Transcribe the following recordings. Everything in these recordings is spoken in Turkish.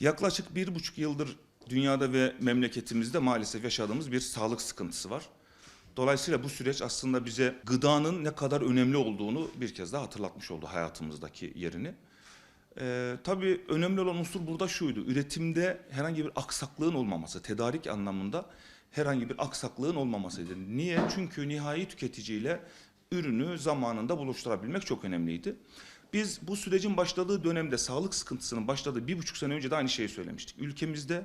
Yaklaşık bir buçuk yıldır dünyada ve memleketimizde maalesef yaşadığımız bir sağlık sıkıntısı var. Dolayısıyla bu süreç aslında bize gıdanın ne kadar önemli olduğunu bir kez daha hatırlatmış oldu hayatımızdaki yerini. Ee, tabii önemli olan unsur burada şuydu. Üretimde herhangi bir aksaklığın olmaması, tedarik anlamında herhangi bir aksaklığın olmamasıydı. Niye? Çünkü nihai tüketiciyle ürünü zamanında buluşturabilmek çok önemliydi. Biz bu sürecin başladığı dönemde sağlık sıkıntısının başladığı bir buçuk sene önce de aynı şeyi söylemiştik. Ülkemizde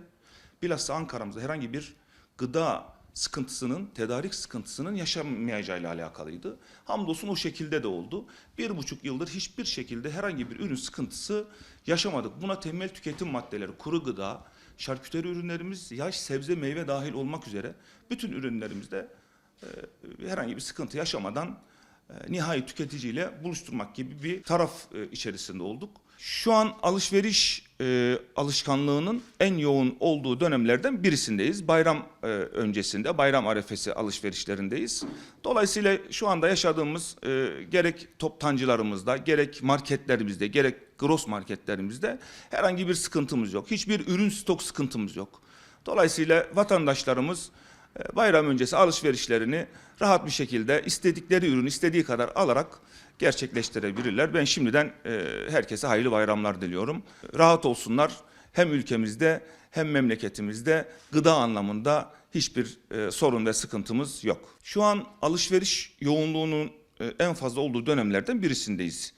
bilhassa Ankara'mızda herhangi bir gıda sıkıntısının, tedarik sıkıntısının yaşanmayacağıyla alakalıydı. Hamdolsun o şekilde de oldu. Bir buçuk yıldır hiçbir şekilde herhangi bir ürün sıkıntısı yaşamadık. Buna temel tüketim maddeleri, kuru gıda, şarküteri ürünlerimiz, yaş, sebze, meyve dahil olmak üzere bütün ürünlerimizde e, herhangi bir sıkıntı yaşamadan nihai tüketiciyle buluşturmak gibi bir taraf e, içerisinde olduk. Şu an alışveriş e, alışkanlığının en yoğun olduğu dönemlerden birisindeyiz. Bayram e, öncesinde, bayram arefesi alışverişlerindeyiz. Dolayısıyla şu anda yaşadığımız e, gerek toptancılarımızda, gerek marketlerimizde, gerek gross marketlerimizde herhangi bir sıkıntımız yok. Hiçbir ürün stok sıkıntımız yok. Dolayısıyla vatandaşlarımız e, bayram öncesi alışverişlerini rahat bir şekilde istedikleri ürünü istediği kadar alarak gerçekleştirebilirler. Ben şimdiden e, herkese hayırlı bayramlar diliyorum. Rahat olsunlar. Hem ülkemizde hem memleketimizde gıda anlamında hiçbir e, sorun ve sıkıntımız yok. Şu an alışveriş yoğunluğunun e, en fazla olduğu dönemlerden birisindeyiz.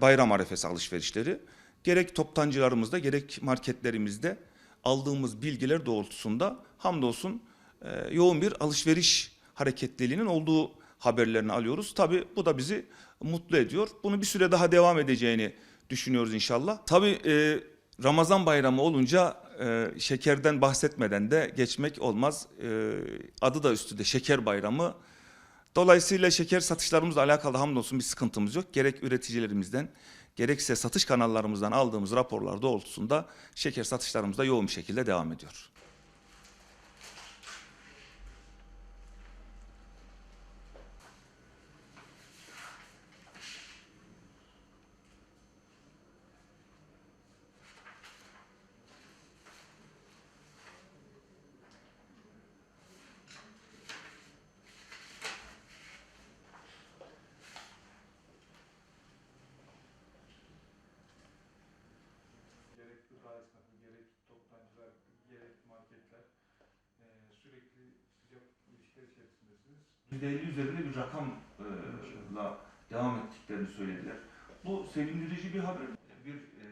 Bayram arefesi alışverişleri. Gerek toptancılarımızda gerek marketlerimizde aldığımız bilgiler doğrultusunda hamdolsun e, yoğun bir alışveriş hareketliliğinin olduğu haberlerini alıyoruz. Tabii bu da bizi mutlu ediyor. Bunu bir süre daha devam edeceğini düşünüyoruz inşallah. Tabii e, Ramazan bayramı olunca e, şekerden bahsetmeden de geçmek olmaz. Adı da üstünde şeker bayramı. Dolayısıyla şeker satışlarımızla alakalı hamdolsun bir sıkıntımız yok. Gerek üreticilerimizden gerekse satış kanallarımızdan aldığımız raporlar doğrultusunda şeker satışlarımız da yoğun bir şekilde devam ediyor. gerek gıda esnafı, gerek toptancılar, gerek marketler eee, sürekli sıcak ilişkiler içerisindesiniz. %50 üzerinde bir rakamla devam ettiklerini söylediler. Bu sevindirici bir haber. Bir e,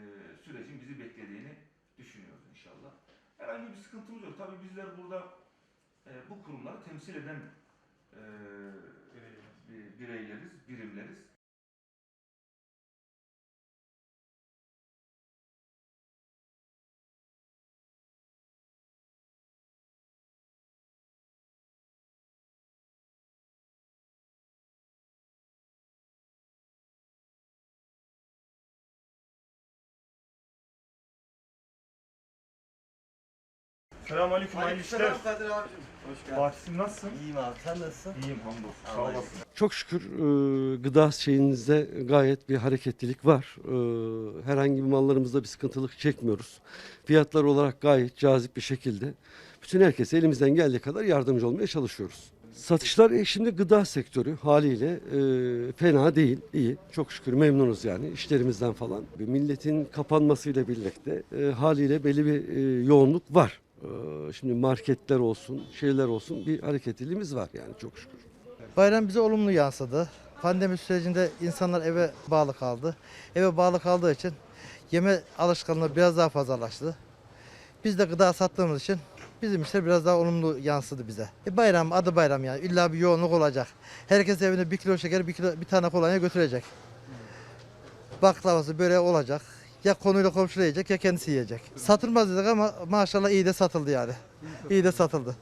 sürecin bizi beklediğini düşünüyoruz inşallah. Herhangi bir sıkıntımız yok. Tabii bizler burada e, bu kurumları temsil eden e, bi- bireyleriz, Selamünaleyküm, hayırlı işler. Kadir abicim. Hoş geldin. Fatih'im nasılsın? İyiyim abi sen nasılsın? İyiyim hamdolsun. Sağ olasın. Çok şükür e, gıda şeyinizde gayet bir hareketlilik var. E, herhangi bir mallarımızda bir sıkıntılık çekmiyoruz. Fiyatlar olarak gayet cazip bir şekilde bütün herkese elimizden geldiği kadar yardımcı olmaya çalışıyoruz. Satışlar e, şimdi gıda sektörü haliyle e, fena değil, iyi. Çok şükür memnunuz yani işlerimizden falan. Milletin kapanmasıyla birlikte e, haliyle belli bir e, yoğunluk var. E, şimdi marketler olsun, şeyler olsun bir hareketliliğimiz var yani çok şükür. Bayram bize olumlu yansıdı. Pandemi sürecinde insanlar eve bağlı kaldı. Eve bağlı kaldığı için yeme alışkanlığı biraz daha fazlalaştı. Biz de gıda sattığımız için bizim işler biraz daha olumlu yansıdı bize. E bayram adı bayram yani illa bir yoğunluk olacak. Herkes evine bir kilo şeker bir, kilo, bir tane kolonya götürecek. Baklavası böreği olacak. Ya konuyla komşuyla yiyecek ya kendisi yiyecek. Satılmaz dedik ama maşallah iyi de satıldı yani. İyi de satıldı.